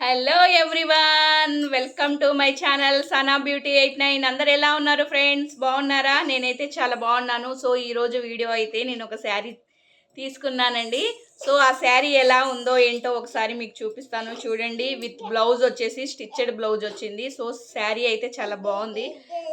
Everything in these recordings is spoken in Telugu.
Hello everyone welcome to my channel Sana beauty eight nine అందరు ఎలా ఉన్నారు ఫ్రెండ్స్ బాగున్నారా? నేనైతే చాలా బాగున్నాను. సో ఈరోజు వీడియో అయితే నేను ఒక శారీ తీసుకున్నానండి. సో ఆ శారీ ఎలా ఉందో ఏంటో ఒకసారి మీకు చూపిస్తాను. చూడండి విత్ బ్లౌజ్ వచ్చేసి స్టిచ్డ్ బ్లౌజ్ వచ్చింది. సో శారీ అయితే చాలా బాగుంది.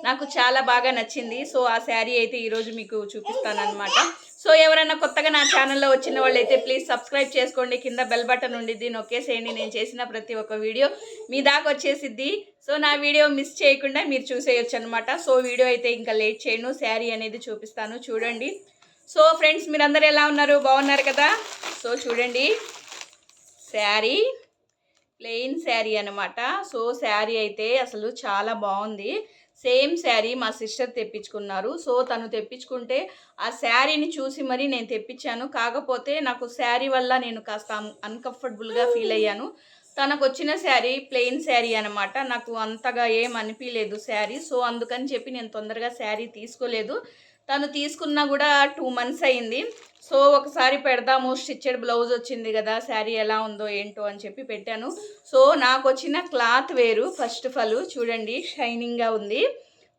నాకు చాలా బాగా నచ్చింది. సో ఆ శారీ అయితే ఈరోజు మీకు చూపిస్తాను అనమాట సో ఎవరైనా కొత్తగా నా ఛానల్లో వచ్చిన వాళ్ళైతే ప్లీజ్ సబ్స్క్రైబ్ చేసుకోండి. కింద బెల్ బటన్ ఉండిద్ది. నొక్కేసేయండి. నేను చేసిన ప్రతి ఒక్క వీడియో మీ దాకా వచ్చేసిద్ది. సో నా వీడియో మిస్ చేయకుండా మీరు చూసేయొచ్చు అనమాట సో వీడియో అయితే ఇంకా లేట్ చేయను. శారీ అనేది చూపిస్తాను. చూడండి. సో ఫ్రెండ్స్ మీరందరూ ఎలా ఉన్నారు? బాగున్నారు కదా? సో చూడండి. శారీ ప్లెయిన్ శారీ అనమాట సో శారీ అయితే అసలు చాలా బాగుంది. సేమ్ శారీ మా సిస్టర్ తెప్పించుకున్నారు. సో తను తెప్పించుకుంటే ఆ శారీని చూసి మరీ నేను తెప్పించాను. కాకపోతే నాకు శారీ వల్ల నేను కాస్త అన్కంఫర్టబుల్గా ఫీల్ అయ్యాను. తనకు వచ్చిన శారీ ప్లెయిన్ శారీ అనమాట నాకు అంతగా ఏం అనిపించలేదు శారీ. సో అందుకని చెప్పి నేను తొందరగా శారీ తీసుకోలేదు. తను తీసుకున్నా కూడా టూ మంత్స్ అయింది. సో ఒకసారి పెడదాము. స్టిచ్చెడ్ బ్లౌజ్ వచ్చింది కదా శారీ ఎలా ఉందో ఏంటో అని చెప్పి పెట్టాను. సో నాకు వచ్చిన క్లాత్ వేరు. ఫస్ట్ ఆఫ్ ఆల్ చూడండి షైనింగ్గా ఉంది.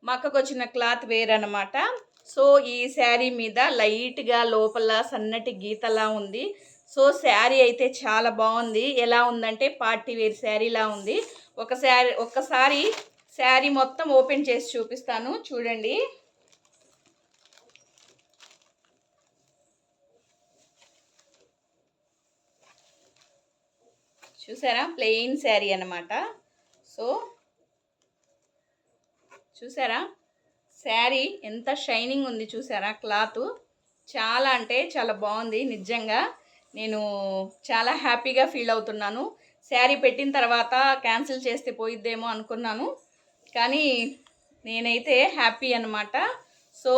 మక్కకు వచ్చిన క్లాత్ వేరు అనమాట సో ఈ శారీ మీద లైట్గా లోపల సన్నటి గీతలా ఉంది. సో శారీ అయితే చాలా బాగుంది. ఎలా ఉందంటే పార్టీ వేర్ శారీలా ఉంది. ఒక శారీ ఒక్కసారి శారీ మొత్తం ఓపెన్ చేసి చూపిస్తాను. చూడండి. చూసారా? ప్లెయిన్ శారీ అనమాట సో చూసారా? శారీ ఎంత షైనింగ్ ఉంది చూసారా? క్లాత్ చాలా అంటే చాలా బాగుంది నిజంగా. నేను చాలా హ్యాపీగా ఫీల్ అవుతున్నాను. శారీ పెట్టిన తర్వాత క్యాన్సిల్ చేస్తే పోయిద్దేమో అనుకున్నాను. కానీ నేనైతే హ్యాపీ అనమాట సో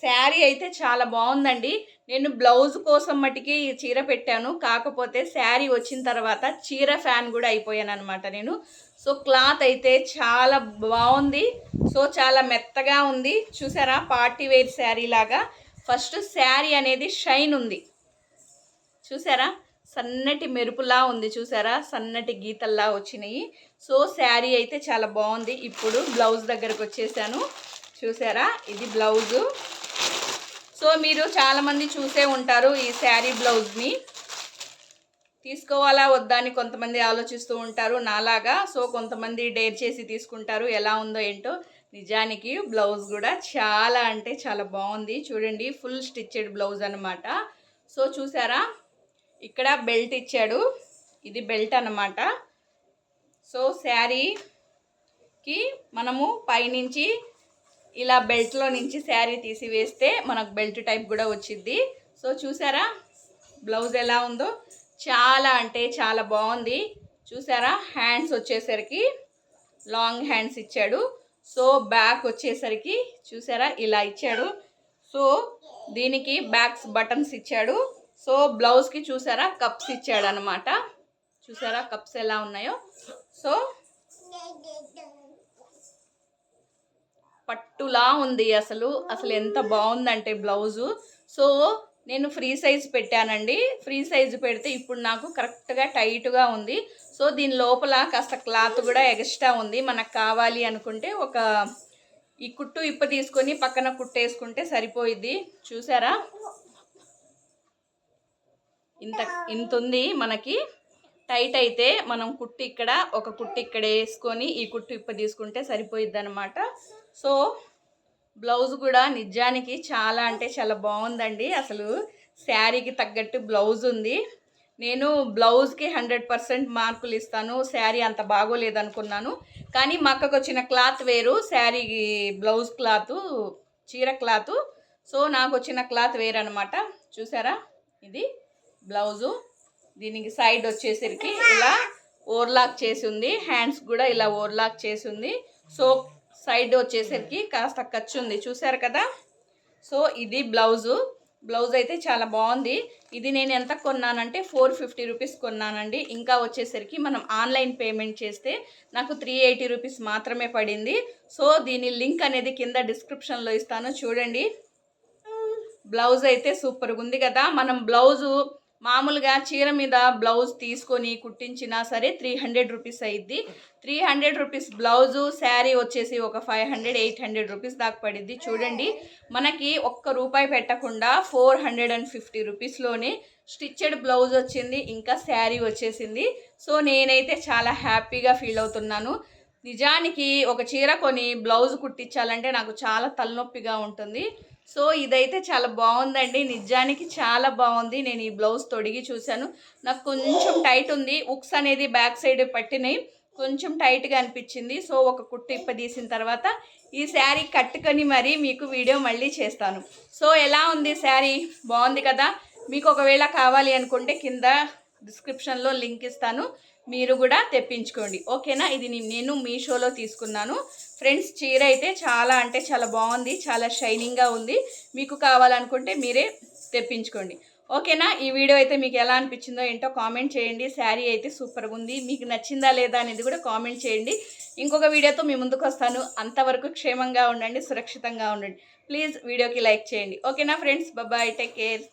శారీ అయితే చాలా బాగుందండి. నేను బ్లౌజ్ కోసం మటుకి ఈ చీర పెట్టాను. కాకపోతే శారీ వచ్చిన తర్వాత చీర ఫ్యాన్ కూడా అయిపోయాను అనమాట నేను. సో క్లాత్ అయితే చాలా బాగుంది. సో చాలా మెత్తగా ఉంది. చూసారా? పార్టీ వేర్ శారీ లాగా. ఫస్ట్ శారీ అనేది షైన్ ఉంది. చూసారా? సన్నటి మెరుపులా ఉంది. చూసారా? సన్నటి గీతల్లా వచ్చినాయి. సో శారీ అయితే చాలా బాగుంది. ఇప్పుడు బ్లౌజ్ దగ్గరకు వచ్చేసాను. చూసారా? ఇది బ్లౌజు. సో మీరు చాలామంది చూసే ఉంటారు ఈ శారీ బ్లౌజ్ని. తీసుకోవాలా వద్దా అని కొంతమంది ఆలోచిస్తూ ఉంటారు నాలాగా. సో కొంతమంది డేర్ చేసి తీసుకుంటారు ఎలా ఉందో ఏంటో. నిజానికి బ్లౌజ్ కూడా చాలా అంటే చాలా బాగుంది. చూడండి ఫుల్ స్టిచ్చెడ్ బ్లౌజ్ అనమాట సో చూసారా ఇక్కడ బెల్ట్ ఇచ్చాడు. ఇది బెల్ట్ అనమాట సో శారీకి మనము పైనుంచి ఇలా బెల్ట్లో నుంచి శారీ తీసి వేస్తే మనకు బెల్ట్ టైప్ కూడా వచ్చింది సో చూసారా? బ్లౌజ్ ఎలా ఉందో? చాలా అంటే చాలా బాగుంది. చూసారా? హ్యాండ్స్ వచ్చేసరికి లాంగ్ హ్యాండ్స్ ఇచ్చాడు. సో బ్యాక్ వచ్చేసరికి చూసారా? ఇలా ఇచ్చాడు. సో దీనికి బ్యాక్స్ బటన్స్ ఇచ్చాడు. సో బ్లౌజ్కి చూసారా? కప్స్ ఇచ్చాడు అనమాట చూసారా? కప్స్ ఎలా ఉన్నాయో? సో పట్టులా ఉంది అసలు. అసలు ఎంత బాగుందంటే బ్లౌజు. సో నేను ఫ్రీ సైజ్ పెట్టానండి. ఫ్రీ సైజ్ పెడితే ఇప్పుడు నాకు కరెక్ట్గా టైట్గా ఉంది. సో దీని లోపల కాస్త క్లాత్ కూడా ఎక్స్ట్రా ఉంది. మనకు కావాలి అనుకుంటే ఒక ఈ కుట్టు ఇప్ప తీసుకొని పక్కన కుట్టేసుకుంటే సరిపోయిద్ది. చూసారా? ఇంత ఇంత ఉంది మనకి. టైట్ అయితే మనం కుట్టు ఇక్కడ ఒక కుట్టు ఇక్కడ వేసుకొని ఈ కుట్టు ఇప్ప తీసుకుంటే సరిపోయిద్ది అనమాట సో బ్లౌజ్ కూడా నిజానికి చాలా అంటే చాలా బాగుందండి. అసలు శారీకి తగ్గట్టు బ్లౌజ్ ఉంది. నేను బ్లౌజ్కి హండ్రెడ్ పర్సెంట్ మార్కులు ఇస్తాను. శారీ అంత బాగోలేదు అనుకున్నాను కానీ మా అక్కకు వచ్చిన క్లాత్ వేరు శారీ బ్లౌజ్ క్లాత్ చీర క్లాత్. సో నాకు వచ్చిన క్లాత్ వేరు అనమాట చూసారా? ఇది బ్లౌజు. దీనికి సైడ్ వచ్చేసరికి ఇలా ఓవర్లాక్ చేసి ఉంది హ్యాండ్స్ కూడా ఇలా ఓవర్లాక్ చేసి ఉంది సో సైడ్ వచ్చేసరికి కాస్త ఖర్చు ఉంది. చూసారు కదా? సో ఇది బ్లౌజు. బ్లౌజ్ అయితే చాలా బాగుంది. ఇది నేను ఎంత కొన్నానంటే ఫోర్ ఫిఫ్టీ రూపీస్ కొన్నానండి. ఇంకా వచ్చేసరికి మనం ఆన్లైన్ పేమెంట్ చేస్తే నాకు త్రీ ఎయిటీ రూపీస్ మాత్రమే పడింది. సో దీని లింక్ అనేది కింద డిస్క్రిప్షన్లో ఇస్తాను. చూడండి. బ్లౌజ్ అయితే సూపర్గా ఉంది కదా? మనం బ్లౌజు మామూలుగా చీర మీద బ్లౌజ్ తీసుకొని కుట్టించినా సరే త్రీ హండ్రెడ్ రూపీస్ అయ్యిద్ది three hundred rupees blouse sari వచ్చేసి ఒక five hundred eight hundred rupees దాకా పడిద్ది. చూడండి మనకి ఒక్క రూపాయి పెట్టకుండా ఫోర్ హండ్రెడ్ అండ్ ఫిఫ్టీ రూపీస్లోనే స్టిచ్చెడ్ బ్లౌజ్ వచ్చింది ఇంకా శారీ వచ్చేసింది. సో నేనైతే చాలా హ్యాపీగా ఫీల్ అవుతున్నాను. నిజానికి ఒక చీర కొని బ్లౌజ్ కుట్టించాలంటే నాకు చాలా తలనొప్పిగా ఉంటుంది. సో ఇదైతే చాలా బాగుందండి. నిజానికి చాలా బాగుంది. నేను ఈ బ్లౌజ్ తొడిగి చూశాను. నాకు కొంచెం టైట్ ఉంది. ఉక్స్ అనేది బ్యాక్ సైడ్ పట్టినాయి. కొంచెం టైట్గా అనిపించింది. సో ఒక కుట్టు ఇప్పదీసిన తర్వాత ఈ శారీ కట్టుకొని మరీ మీకు వీడియో మళ్ళీ చేస్తాను. సో ఎలా ఉంది శారీ? బాగుంది కదా? మీకు ఒకవేళ కావాలి అనుకుంటే కింద డిస్క్రిప్షన్లో లింక్ ఇస్తాను. మీరు కూడా తెప్పించుకోండి. ఓకేనా? ఇది నేను నేను మీషోలో తీసుకున్నాను. ఫ్రెండ్స్ చీర అయితే చాలా అంటే చాలా బాగుంది చాలా షైనింగ్గా ఉంది. మీకు కావాలనుకుంటే మీరే తెప్పించుకోండి. ఓకేనా? ఈ వీడియో అయితే మీకు ఎలా అనిపించిందో ఏంటో కామెంట్ చేయండి. శారీ అయితే సూపర్గా ఉంది. మీకు నచ్చిందా లేదా అనేది కూడా కామెంట్ చేయండి. ఇంకొక వీడియోతో మీ ముందుకు వస్తాను. అంతవరకు క్షేమంగా ఉండండి సురక్షితంగా ఉండండి. ప్లీజ్ వీడియోకి లైక్ చేయండి. ఓకేనా ఫ్రెండ్స్ బాయ్ టేక్ కేర్